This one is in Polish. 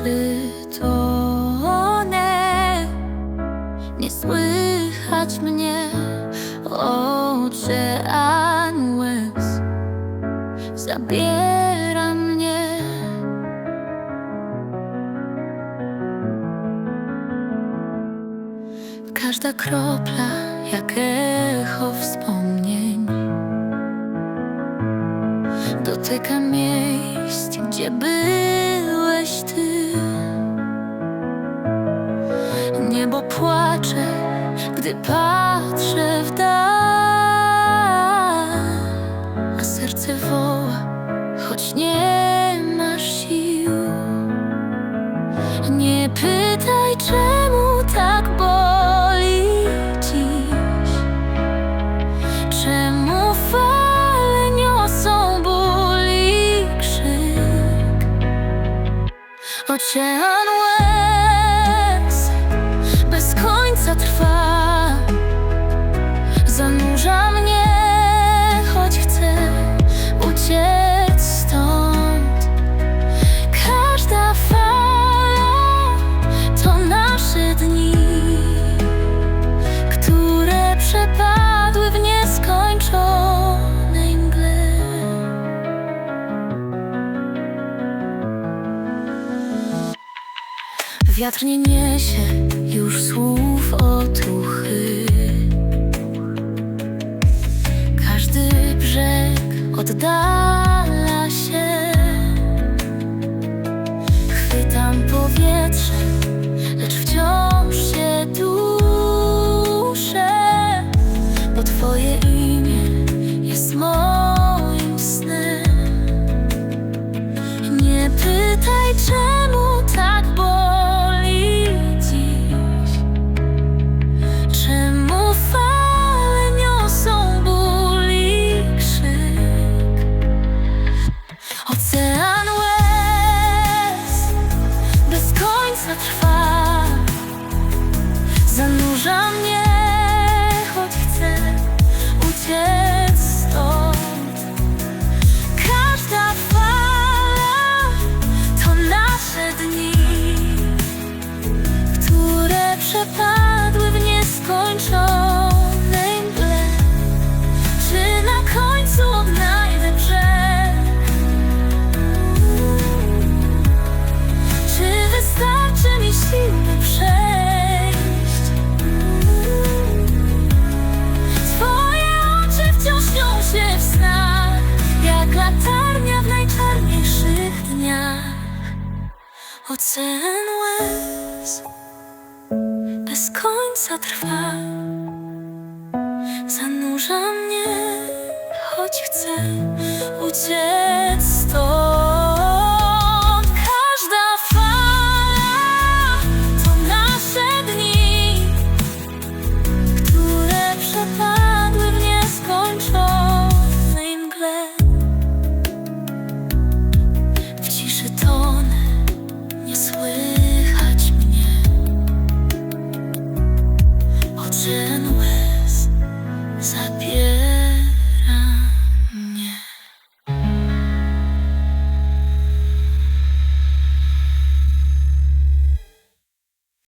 przytonę Nie słychać mnie. Ocean łez Zabiera mnie. Każda kropla jak echo wspomnień. Dotyka miejsc, gdzie byłeś ty Płacze, gdy patrzę w dal. A serce woła, choć nie masz sił. Nie pytaj, czemu tak boli dziś. Czemu fale niosą ból i krzyk? Ocean Wiatr nie niesie już słów otuchy. Każdy brzeg oddala Ocean łez bez końca trwa. Zanurza mnie, choć chcę uciec